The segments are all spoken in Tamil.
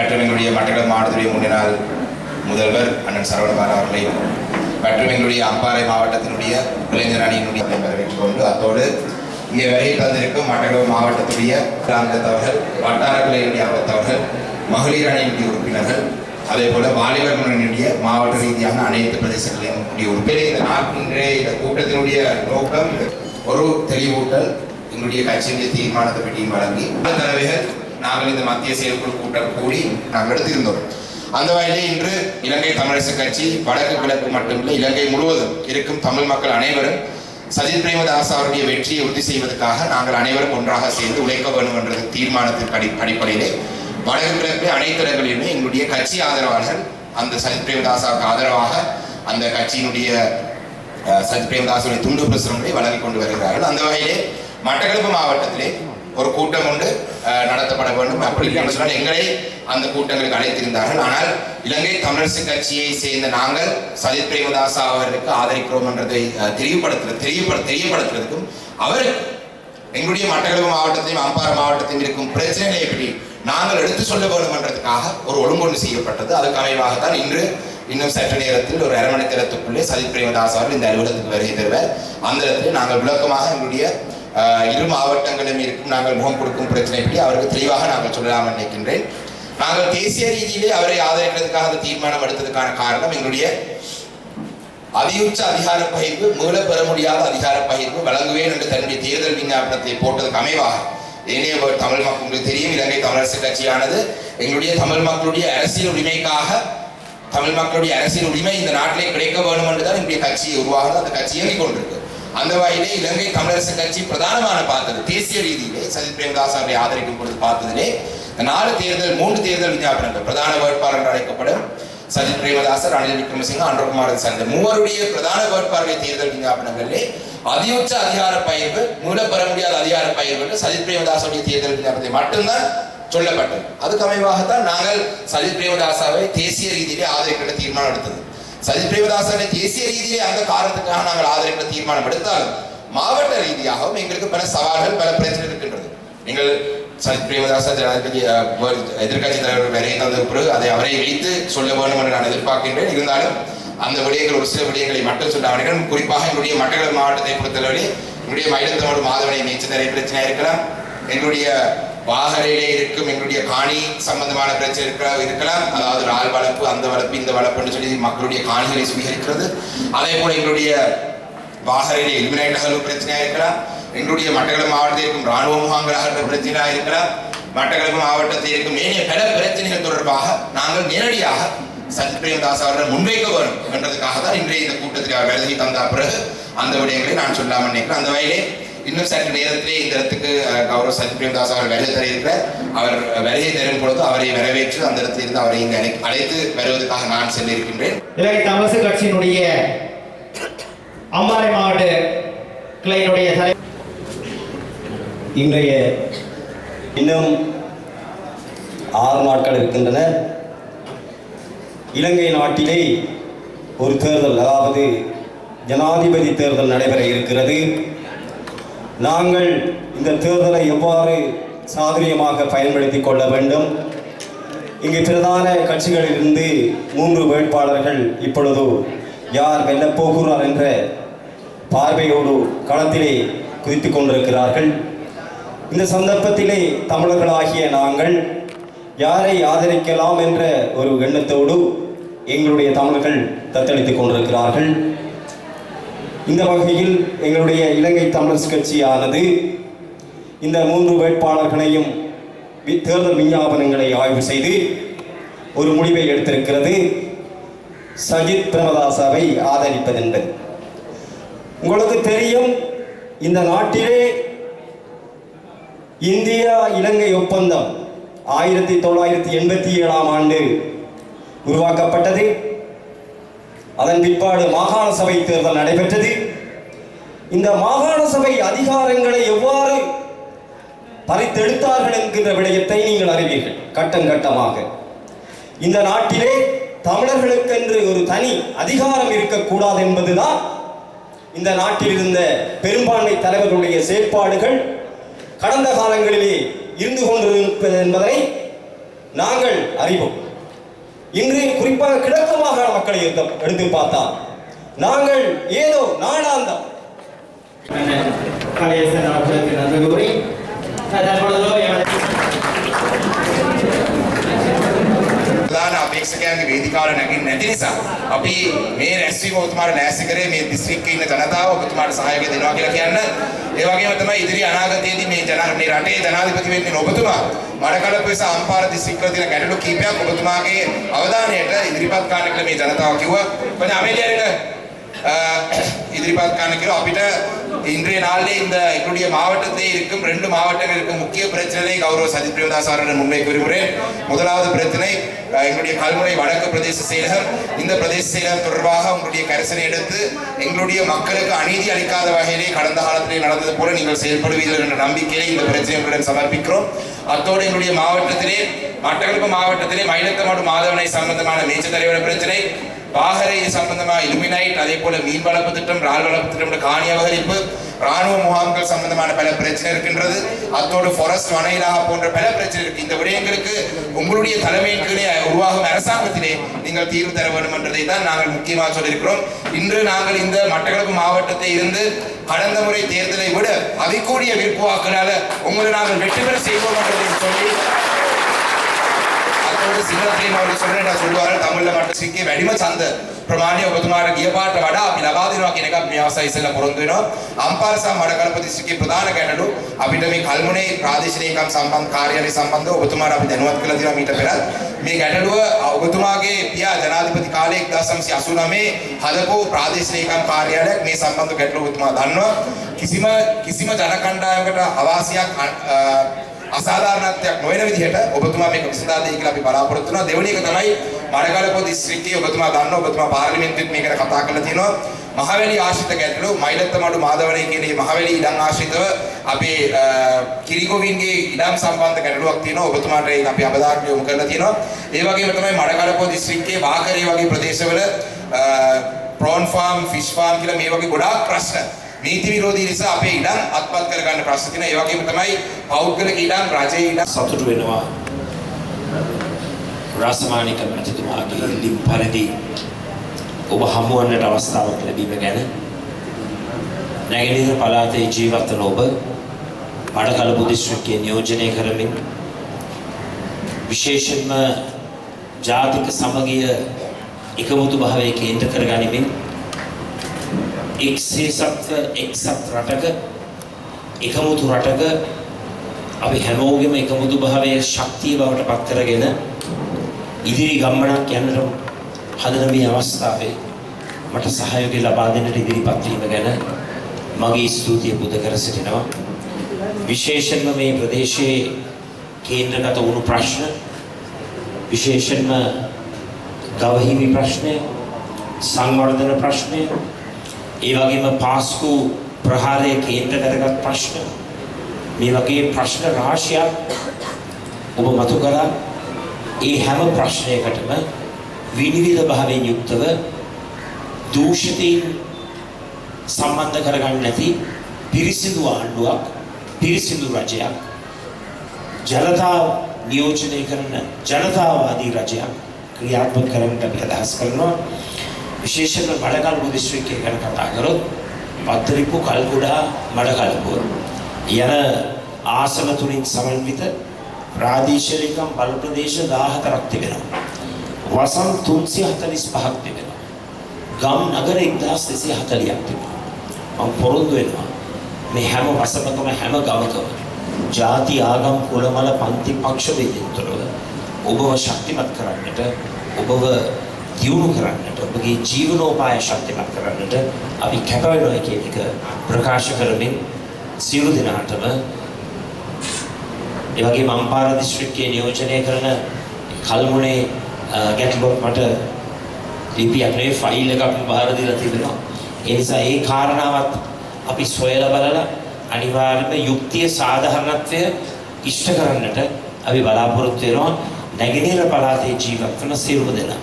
மற்றும் எங்களுடைய மட்டக்களப்பு மாவட்டத்துடைய முன்னாள் முதல்வர் அண்ணன் சரவணபால் அவர்களையும் மற்றும் எங்களுடைய அம்பாறை மாவட்டத்தினுடைய இளைஞர் அணியினுடைய வரவேற்றுக் கொண்டு அத்தோடு இங்கே வரையில் தந்திருக்கும் மட்டக்களப்பு மாவட்டத்துடைய அங்கத்தவர்கள் வட்டார கிளையினுடைய அங்கத்தவர்கள் மகளிர் அணியினுடைய உறுப்பினர்கள் அதே போல வாலிபர் முன்னணியுடைய மாவட்ட ரீதியான அனைத்து பிரதேசங்களினுடைய உறுப்பினர். இந்த நாட்டினுடைய இந்த கூட்டத்தினுடைய நோக்கம் ஒரு தெளிவூட்டல் எங்களுடைய கட்சியினுடைய தீர்மானத்தை பற்றியும் வழங்கி பல நாங்கள் இந்த மத்திய செயற்குழு கூட்டம் கூடி நாங்கள் எடுத்திருந்தோம் அந்த வகையிலே இன்று இலங்கை தமிழரசு கட்சி வடக்கு கிழக்கு மட்டுமில்லை இலங்கை முழுவதும் இருக்கும் தமிழ் மக்கள் அனைவரும் சஜித் பிரேமதாஸ் அவருடைய வெற்றியை உறுதி செய்வதற்காக நாங்கள் அனைவரும் ஒன்றாக சேர்ந்து உழைக்க வேண்டும் என்ற தீர்மானத்தின் அடி அடிப்படையிலே வடக்கு கிழக்கு அனைத்து இடங்களிலுமே எங்களுடைய கட்சி ஆதரவாளர்கள் அந்த சஜித் பிரேமதாசாவுக்கு ஆதரவாக அந்த கட்சியினுடைய சஜித் பிரேமதாசுடைய துண்டு பிரசுரங்களை வழங்கி கொண்டு வருகிறார்கள். அந்த வகையிலே மட்டக்களப்பு மாவட்டத்திலே ஒரு கூட்டம் ஒன்று நடத்தப்பட வேண்டும். அப்படின்னு சொன்னால் எங்களை அந்த கூட்டங்களுக்கு அழைத்திருந்தார்கள். ஆனால் இலங்கை தமிழரசு கட்சியை சேர்ந்த நாங்கள் சஜித் பிரேமதாசா அவர்களுக்கு ஆதரிக்கிறோம் என்றதை அஹ், தெரியப்படுத்துறது தெரியப்பட தெரியப்படுத்துறதுக்கும் அவருக்கு எங்களுடைய மட்டக்களப்பு மாவட்டத்தையும் அம்பாறை மாவட்டத்தையும் இருக்கும் பிரச்சனைகளை எப்படி நாங்கள் எடுத்து சொல்ல வேண்டும் என்றதுக்காக ஒரு ஒழுங்கொன்று செய்யப்பட்டது. அதுக்கு அமைவாகத்தான் இன்று இன்னும் சற்று நேரத்தில் ஒரு அரை மணி நேரத்துக்குள்ளே சஜித் பிரேமதாஸ் அவர்கள் இந்த அலுவலகத்துக்கு வருகை தருவார். அந்த இடத்தில் நாங்கள் விளக்கமாக எங்களுடைய இரு மாவட்டங்களிலும் இருக்கும் நாங்கள் முகம் கொடுக்கும் பிரச்சனை பற்றி அவருக்கு தெளிவாக நாங்கள் சொல்லலாம் நினைக்கின்றேன். நாங்கள் தேசிய ரீதியிலே அவரை ஆதரிக்கிறதுக்காக அந்த தீர்மானம் எடுத்ததுக்கான காரணம் எங்களுடைய அதியுச்ச அதிகார பகிர்வு மீள பெற முடியாத அதிகார பகிர்வு வழங்குவேன் என்று தன்னுடைய தேர்தல் விஞ்ஞாபனத்தை போட்டதுக்கு அமைவாக. ஏனைய தமிழ் மக்களுக்கு தெரியும் இலங்கை தமிழரசு கட்சியானது எங்களுடைய தமிழ் மக்களுடைய அரசியல் உரிமைக்காக தமிழ் மக்களுடைய அரசியல் உரிமை இந்த நாட்டிலே கிடைக்க வேண்டும் என்றுதான் எங்களுடைய கட்சியை உருவாக அந்த கட்சி இயங்கிக் கொண்டிருக்கு. அந்த வகையிலே இலங்கை தமிழரசு கட்சி பிரதானமான பார்த்தது. தேசிய ரீதியிலே சஜித் பிரேமதாஸ் அவரை ஆதரிக்கும் பொழுது பார்த்ததிலே இந்த நாலு தேர்தல் மூன்று தேர்தல் விஞ்ஞாபனங்கள் பிரதான வேட்பாளர் என்று அழைக்கப்படும் சஜித் பிரேமதாசர் ரணில் விக்ரமசிங்க அன்றகுமார் சந்த மூவருடைய பிரதான வேட்பாளர்கள் தேர்தல் விஞ்ஞாபனங்களிலே அதியுச்ச அதிகார பயிர்வு மூல பெற முடியாத அதிகார பயிர்வு என்று சஜித் பிரேமதாசருடைய தேர்தல் விஞ்ஞாபனத்தை மட்டும்தான் சொல்லப்பட்டது. அதுக்கு அமைவாகத்தான் நாங்கள் சஜித் பிரேமதாசாவை தேசிய ரீதியிலே ஆதரிக்கின்ற தீர்மானம் எடுத்தது. சஜித் பிரேமதாசனை தேசிய ரீதியிலே அந்த காரணத்துக்காக நாங்கள் ஆதரிக்கிற தீர்மானம் எடுத்தாலும் மாவட்ட ரீதியாகவும் எங்களுக்கு பல சவால்கள் பல பிரச்சனை இருக்கின்றது. நீங்கள் சஜித் பிரேமதாச ஜனாதிபதி எதிர்கட்சி எதிர்க்கட்சி தலைவர் வரையை தந்த பிறகு அதை அவரை வைத்து சொல்ல வேண்டும் என்று நான் எதிர்பார்க்கின்றேன். இருந்தாலும் அந்த விடயங்கள் ஒரு சில விடயங்களை மட்டும் சொல்ல குறிப்பாக எங்களுடைய மட்டக்களப்பு மாவட்டத்தை பொறுத்தளவில் எங்களுடைய மயிலத்தோடு மாதவனை நீச்சல் பிரச்சனையாக இருக்கலாம். எங்களுடைய வாகரையிலே இருக்கும் எங்களுடைய காணி சம்பந்தமான பிரச்சனை இருக்கலாம். அதாவது ஆள் வளர்ப்பு அந்த வளர்ப்பு இந்த வளர்ப்புன்னு சொல்லி மக்களுடைய காணிகளை சுவீகரிக்கிறது. அதே போல எங்களுடைய வாகரையிலே எலிமினேட் அகழ்வு பிரச்சனையாக இருக்கலாம். எங்களுடைய மட்டக்களம் மாவட்டத்தில் இருக்கும் ராணுவ முகாம்களாக அகற்ற பிரச்சனையாக இருக்கலாம். மட்டக்களப்பு மாவட்டத்தில் இருக்கும் ஏனைய பல பிரச்சனைகள் தொடர்பாக நாங்கள் நேரடியாக சஜித் பிரேமதாஸ் அவர்கள் முன்வைக்க வரும் என்றதுக்காக தான் இன்றைய இந்த கூட்டத்தில் அவர் வருகை தந்த பிறகு அந்த விடயங்களை நான் சொல்லாமல் நினைக்கிறேன் அந்த வகையிலே இன்னும் சற்று நேரத்திலே இந்த இடத்துக்கு கௌரவ சஜித் பிரேமதாஸ் அவர் வருகை தர இருக்கிறார் அவர் வருகை தரும் பொழுது அவரை வரவேற்று அந்த இடத்தில் இருந்து அவரை இங்கு அழை- அழைத்து வருவதற்காக நான் சென்றிருக்கின்றேன். இலங்கை தமிழரசு கட்சியினுடைய அம்பாறை மாவட்ட கிளையினுடைய தலை இன்றைய இன்னும் ஆறு நாட்கள் இருக்கின்றன. இலங்கை நாட்டிலே ஒரு தேர்தல் அதாவது ஜனாதிபதி தேர்தல் நடைபெற இருக்கிறது. நாங்கள் இந்த தேர்தலை எவ்வாறு சாதுரியமாக பயன்படுத்திக் கொள்ள வேண்டும்? இங்கு பிரதான கட்சிகளிலிருந்து மூன்று வேட்பாளர்கள் இப்பொழுது யார் வெல்லப் போகிறார் என்ற பார்வையோடு களத்திலே குதித்துக் கொண்டிருக்கிறார்கள். இந்த சந்தர்ப்பத்திலே தமிழர்களாகிய நாங்கள் யாரை ஆதரிக்கலாம் என்ற ஒரு எண்ணத்தோடு எங்களுடைய தமிழர்கள் தத்தளித்துக் கொண்டிருக்கிறார்கள். இந்த வகையில் எங்களுடைய இலங்கை தமிழர் கட்சியானது இந்த மூன்று வேட்பாளர்களையும் தேர்தல் விஞ்ஞாபனங்களை ஆய்வு செய்து ஒரு முடிவை எடுத்திருக்கிறது. சஜித் பிரேமதாசாவை ஆதரிப்பதென்பது. உங்களுக்கு தெரியும் இந்த நாட்டிலே இந்தியா இலங்கை ஒப்பந்தம் ஆயிரத்தி தொள்ளாயிரத்தி எண்பத்தி ஏழாம் ஆண்டு உருவாக்கப்பட்டது. அதன் பிற்பாடு மாகாண சபை தேர்தல் நடைபெற்றது. இந்த மாகாண சபை அதிகாரங்களை எவ்வாறு பறித்தெடுத்தார்கள் என்கின்ற விடயத்தை நீங்கள் அறிவீர்கள் கட்டம் கட்டமாக. இந்த நாட்டிலே தமிழர்களுக்கென்று ஒரு தனி அதிகாரம் இருக்கக்கூடாது என்பதுதான் இந்த நாட்டில் இருந்த பெரும்பான்மை தலைவர்களுடைய செயற்பாடுகள். கடந்த காலங்களிலே இருந்து கொண்டிருப்பது என்பதை நாங்கள் அறிவோம். இன்று குறிப்பாக கிழக்கு மாகாண மக்களை எடுத்து எடுத்து பார்த்தால் நாங்கள் ஏதோ நாடாந்தம் கலையரசன் அவர்களுக்கு நன்றி கூறி தற்பொழுது ශාසකයන්ගේ වේදිකාවල නැගින්නේ නැති නිසා අපි මේ රැස්වීම ඔබතුමාට ලෑස්ති කරේ මේ දිස්ත්‍රික්කේ ඉන්න ජනතාව ඔබතුමාට සහයෝගය දෙනවා කියලා කියන්න. ඒ වගේම තමයි ඉදිරි අනාගතයේදී මේ ජන මේ රටේ ජනාධිපති වෙන්නේ ඔබතුමා. මඩකලප වෙස අම්පාර දිස්ත්‍රික්කවල තියෙන ගැටලු කීපයක් ඔබතුමාගේ අවධානයට ඉදිරිපත් කරන්න කියලා මේ ජනතාව කිව්වා. මොකද අමෙලියාරේට ඉදිරිපත් කරන්න කියලා අපිට இன்றைய நாளிலே இந்த எங்களுடைய மாவட்டத்திலே இருக்கும் ரெண்டு மாவட்டங்கள் இருக்கும் முக்கிய பிரச்சனை கௌரவ சஜித் பிரேமதாஸ் அவர்கள் முன்வைக்க விரும்புகிறேன் முதலாவது பிரச்சனை எங்களுடைய கல்முனை வடக்கு பிரதேச செயலகம். இந்த பிரதேச செயலகம் தொடர்பாக உங்களுடைய கரிசனை எடுத்து எங்களுடைய மக்களுக்கு அநீதி அளிக்காத வகையிலே கடந்த காலத்திலே நடந்தது போல நீங்கள் செயல்படுவீர்கள் என்ற நம்பிக்கையை இந்த பிரச்சனை உங்களிடம் சமர்ப்பிக்கிறோம். அத்தோடு எங்களுடைய மாவட்டத்திலே மட்டக்களப்பு மாவட்டத்திலே மயிலத்தமாடு மாதவனை சம்பந்தமான மேய்ச்சல் பிரச்சனை. வாகரை சம்பந்தமாக இலுமினைட் அதே போல மீன் வளர்ப்பு திட்டம் ரால் வளர்ப்பு திட்டம் காணி அபகரிப்பு ராணுவ முகாம்கள் சம்பந்தமான பல பிரச்சனை இருக்கின்றது. அத்தோடு ஃபாரஸ்ட் வனையிலாக போன்ற பல பிரச்சனை இருக்கு. இந்த விடயங்களுக்கு உங்களுடைய தலைமையின் கீழே உருவாகும் அரசாங்கத்திலே நீங்கள் தீர்வு தர வேண்டும் என்றதை தான் நாங்கள் முக்கியமாக சொல்லியிருக்கிறோம். இன்று நாங்கள் இந்த மட்டக்களப்பு மாவட்டத்தை இருந்து கடந்த முறை தேர்தலை விட அதிகூடிய விருப்பு உங்களை நாங்கள் வெற்றி பெற செய்வோம் என்றதை சொல்லி අතට සිංහලයෙන් අවුල සොරේ නා සොල්වාර තමිල්ල මට සික්කේ වැඩිම ඡන්ද ප්‍රමාණය ඔබතුමාට ගිය පාට වඩා අපි ලබා දෙනවා කියන එක අපි මේ අවස්ථාවේ ඉස්සෙල්ලා පොරොන්දු වෙනවා. අම්පාර සහ මඩකලප දිස්ත්‍රික්කයේ ප්‍රධාන ගැටලු අපිට මේ කල්මුනේ ප්‍රාදේශීය ඒකම් සම්බන්ධ කාර්යාලය සම්බන්ධව ඔබතුමාට අපි දැනුවත් කළා තියෙනවා මීට පෙර මේ ගැටලුව ඔබතුමාගේ පියා ජනාධිපති කාලයේ 1989 හදපු ප්‍රාදේශීය ඒකම් කාර්යාලයක් මේ සම්බන්ධ ගැටලුව ඔබතුමා දන්නවා. කිසිම කිසිම ජන කණ්ඩායමකට අවාසියක් අ, අසාධාරණත්වයක් නොවන විදිහට ඔබතුමා මේක විසඳා දෙයි කියලා අපි බලාපොරොත්තු වෙනවා. දෙවෙනි එක තමයි මඩකලපො දිස්ත්‍රික්කයේ ඔබතුමා දන්නවා ඔබතුමා පාර්ලිමේන්තුවෙත් මේකට කතා කරලා තියෙනවා. මහවැලි ආශ්‍රිත ගැටලු මයිලත්තමඩු මාදවණේ කියන මේ මහවැලි ඉඩම් ආශ්‍රිතව අපේ අ, කිරිගොවින්ගේ ඉඩම් සම්බන්ධ ගැටලුවක් තියෙනවා. ඔබතුමාට ඒක අපි අවධානය යොමු කරලා තියෙනවා. ඒ වගේම තමයි මඩකලපො දිස්ත්‍රික්කයේ වාකරේ වගේ ප්‍රදේශවල ප්‍රෝන් ෆාම් ෆිෂ් ෆාම් කියලා මේ වගේ ගොඩාක් ප්‍රශ්න නීති විරෝධී නිසා අපේ ඉඩම් අත්පත් කරගන්න ප්‍රශ්න තියෙනවා. ඒ වගේම තමයි පෞද්ගලික ඉඩම් රජයේ ඉඩම් සතුටු වෙනවා. රාසමානික මැතිතුමාගේ ඉල්ලීම් පරිදි ඔබ හමුවන්නට අවස්ථාවක් ලැබීම ගැන නැගෙනහිර පළාතේ ජීවත් වන ඔබ මඩකලපු දිස්ත්‍රික්කයේ නියෝජනය කරමින් විශේෂයෙන්ම ජාතික සමගිය එකමුතු භාවය කේන්ද්‍ර කරගනිමින් එක්සේසත්ව එක්සත් රටක එකමුතු රටක අපි හැමෝගෙම එකමුතු භාවයේ ශක්තිය බවට පත් කරගෙන ඉදිරි ගමනක් යන්නට හදන මේ අවස්ථාවේ මට සහයෝගය ලබා දෙන්නට ඉදිරිපත් වීම ගැන මගේ ස්තුතිය පුද කර සිටිනවා. විශේෂයෙන්ම මේ ප්‍රදේශයේ කේන්ද්‍රගත වුණු ප්‍රශ්න විශේෂයෙන්ම ගවහිමි ප්‍රශ්නය සංවර්ධන ප්‍රශ්නය ඒ වගේම පාස්කු ප්‍රහාරය කේන්ද්‍ර කරගත් ප්‍රශ්න. මේ වගේ ප්‍රශ්න රාශියක් ඔබ මතු කළා ඒ හැම ප්‍රශ්නයකටම විනිවිද භාවයෙන් යුක්තව දූෂිතයින් සම්බන්ධ කරගන්න නැති පිරිසිදු ආණ්ඩුවක් පිරිසිදු රජයක් ජනතාව නියෝජනය කරන ජනතාවාදී රජයක් ක්‍රියාත්මක කරන්නට අපි අදහස් කරනවා. විශේෂයෙන්ම මඩකල්පු දිස්ත්‍රික්කය ගැන කතා කරොත් පත්තරිප්පු කල්ගුඩා මඩකල්පුව යන ආසන තුලින් සමන්විත ප්‍රාදේශීයකම් බල ප්‍රදේශ 14ක් තිබෙනවා. වසම් 345ක් තිබෙනවා. ගම් නගර 1240ක් තිබෙනවා. මම පොරොන්දු වෙනවා මේ හැම වසමකම හැම ගමකම ಜಾති ආගම් කුලමල පන්ති පක්ෂ ભેදෙන් තොරව ඔබව ශක්තිමත් කරන්නට ඔබව දියුණු කරන්නට ඔබගේ ජීවනෝපාය ශක්තිමත් කරන්නට අපි කැප වෙනවා කියන එක ප්‍රකාශ කරමින් සියලු දෙනාටම ඒ වගේම අම්පාර දිස්ත්‍රික්කයේ නියෝජනය කරන කල්මුනේ අ, ගැටලුවක් මට ලිපියක් නෙවෙයි ෆයිල් එකක් බාර දීලා තිබෙනවා. ඒ නිසා ඒ කාරණාවත් අපි සොයලා බලලා අනිවාර්යයෙන්ම යුක්තිය සාධාරණත්වය ඉෂ්ට කරන්නට අපි බලාපොරොත්තු වෙනවා නැගෙනහිර පළාතේ ජීවත් වන සියලුම දෙනා.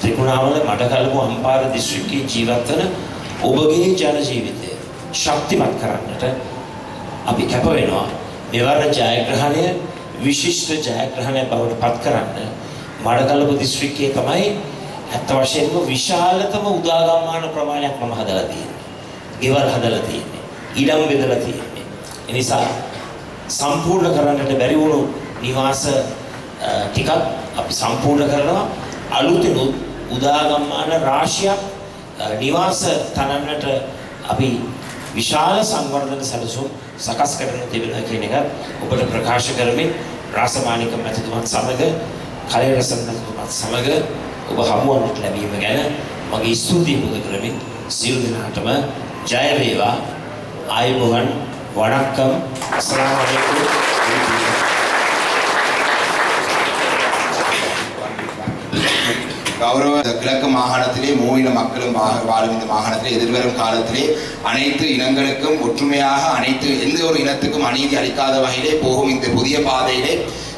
ත්‍රිකුණාමල මඩකලපු අම්පාර දිස්ත්‍රික්කයේ ජීවත් වන ඔබගේ ජන ජීවිතය ශක්තිමත් කරන්නට අපි කැප වෙනවා. මෙවර ජයග්‍රහණය විශිෂ්ට ජයග්‍රහණය බවට පත් කරන්න මඩකලපු දිස්ත්‍රික්කයේ තමයි ඇත්ත වශයෙන්ම විශාලතම උදාගම්මාන ප්‍රමාණයක් මම හදලා තියෙන්නේ. ගෙවල් හදලා තියෙන්නේ. ඉඩම් බෙදලා තියෙන්නේ. ඒ නිසා සම්පූර්ණ කරන්නට බැරි වුණු නිවාස අ, ටිකක් අපි සම්පූර්ණ කරනවා අලුතින් උ- උදාගම්මාන රාශියක් නිවාස තනන්නට අපි විශාල සංවර්ධන සැලසුම් සකස් කරන තිබෙනවා කියන එක ඔබට ප්‍රකාශ කරමින් රාසමානික මැතිතුමත් සමග කලේරසන් මැතිතුමත් සමග ඔබ හමුවන්නට ලැබීම ගැන මගේ ස්තුතිය පුද කරමින් සියලු දෙනාටම ජය වේවා. ආයුබෝවන් වණක්කම්. අස්ලාම් අලයිකුම්. கௌரவ கிழக்கு மாகாணத்திலே மூவின மக்களும் வாழும் இந்த மாகாணத்திலே எதிர்வரும் காலத்திலே அனைத்து இனங்களுக்கும் ஒற்றுமையாக அனைத்து எந்த ஒரு இனத்துக்கும் அநீதி அளிக்காத வகையிலே போகும் இந்த புதிய பாதையிலே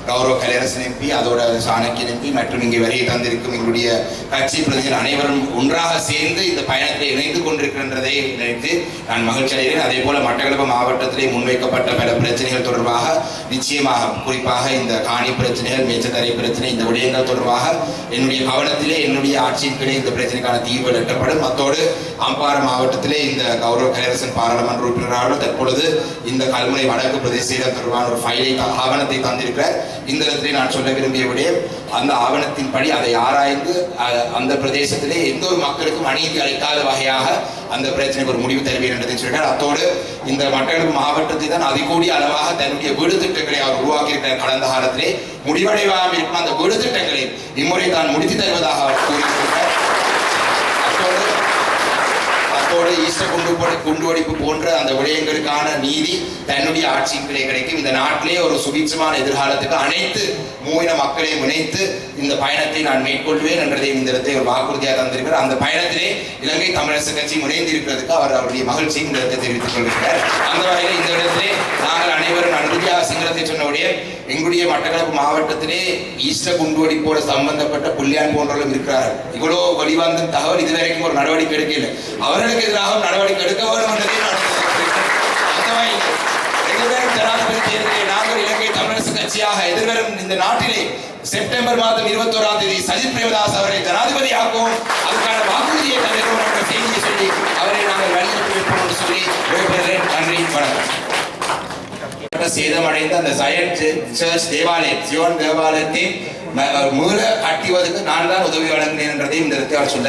கௌரவ கலையரசன் எம்பி அதோட சாணக்கியன் எம்பி மற்றும் இங்கே வரையை தந்திருக்கும் எங்களுடைய கட்சி பிரதிகள் அனைவரும் ஒன்றாக சேர்ந்து இந்த பயணத்தில் இணைந்து கொண்டிருக்கின்றதை நினைத்து நான் மகிழ்ச்சி அடைகிறேன் அதே போல மட்டக்களப்பு மாவட்டத்திலே முன்வைக்கப்பட்ட பல பிரச்சனைகள் தொடர்பாக நிச்சயமாக குறிப்பாக இந்த காணி பிரச்சனைகள் மேச்சதரை பிரச்சனை இந்த விடயங்கள் தொடர்பாக என்னுடைய கவனத்திலே என்னுடைய ஆட்சியின் கீழே இந்த பிரச்சனைக்கான தீர்வு எட்டப்படும் அத்தோடு அம்பாறை மாவட்டத்திலே இந்த கௌரவ கலையரசன் பாராளுமன்ற உறுப்பினராக தற்பொழுது இந்த கல்முனை வடக்கு பிரதேச தொடர்பான ஒரு ஃபைலை ஆவணத்தை தந்திருக்கிறார். இந்த இடத்திலே நான் சொல்ல விரும்பிய விடயம் அந்த ஆவணத்தின்படி அதை ஆராய்ந்து அந்த பிரதேசத்திலே எந்த ஒரு மக்களுக்கும் அநீதி அளிக்காத வகையாக அந்த பிரச்சனைக்கு ஒரு முடிவு தருவேன் என்றதை சொல்கிறார் அத்தோடு இந்த மட்டக்களப்பு மாவட்டத்தை தான் அதிகூடிய அளவாக தன்னுடைய வீடு திட்டங்களை அவர் உருவாக்கியிருக்கிறார். கடந்த காலத்திலே முடிவடைவாமல் இருக்கும் அந்த வீடு திட்டங்களை இம்முறை தான் முடித்து தருவதாக அவர் கூறியிருக்கிறார் அத்தோடு அத்தோடு ஈஸ்டர் குண்டு போடு குண்டுவடிப்பு போன்ற அந்த விடயங்களுக்கான நீதி தன்னுடைய ஆட்சியின் கிடைக்கும். இந்த நாட்டிலே ஒரு சுபீட்சமான எதிர்காலத்துக்கு அனைத்து மூவின மக்களையும் இணைத்து இந்த பயணத்தை நான் மேற்கொள்வேன் என்றதையும் இந்த இடத்தை ஒரு வாக்குறுதியாக தந்திருக்கிறார். அந்த பயணத்திலே இலங்கை தமிழரசு கட்சி முனைந்து இருக்கிறதுக்கு அவர் அவருடைய மகிழ்ச்சியும் இந்த இடத்தை தெரிவித்துக் கொள்கிறார் அந்த வகையில் இந்த இடத்திலே நாங்கள் அனைவரும் அனுமதியாக சிங்களத்தை சொன்னவுடைய எங்களுடைய மட்டக்களப்பு மாவட்டத்திலே ஈஸ்டர் குண்டுவடிப்போட சம்பந்தப்பட்ட புள்ளியான் போன்றவர்களும் இருக்கிறார்கள். இவ்வளோ வழிவந்த தகவல் இதுவரைக்கும் ஒரு நடவடிக்கை எடுக்கல அவர்களுக்கு எதிராக நடவடிக்கை எடுக்க வேண்டும் என்பதை நான் அந்த வகையில் எதிர்வரும் ஜனாதிபதி தேர்தலில் நாங்கள் இலங்கை தமிழரசு கட்சியாக எதிர்வரும் இந்த நாட்டிலே செப்டம்பர் மாதம் இருபத்தோராம் தேதி சஜித் பிரேமதாஸ் அவரை ஜனாதிபதியாக்குவோம். அதுக்கான வாக்குறுதியை தருகிறோம் என்ற செய்தியை சொல்லி அவரை நாங்கள் வலியுறுத்தி வைப்போம் என்று சொல்லி விடைபெறுகிறேன். நன்றி வணக்கம். சேதமடைந்த அந்த சயன் சர்ச் தேவாலயம் சிவன் தேவாலயத்தின் ம- கட்டுவதற்கு நான் தான் உதவி வழங்கினேன் என்றதையும் இந்த இடத்தில் சொல்ல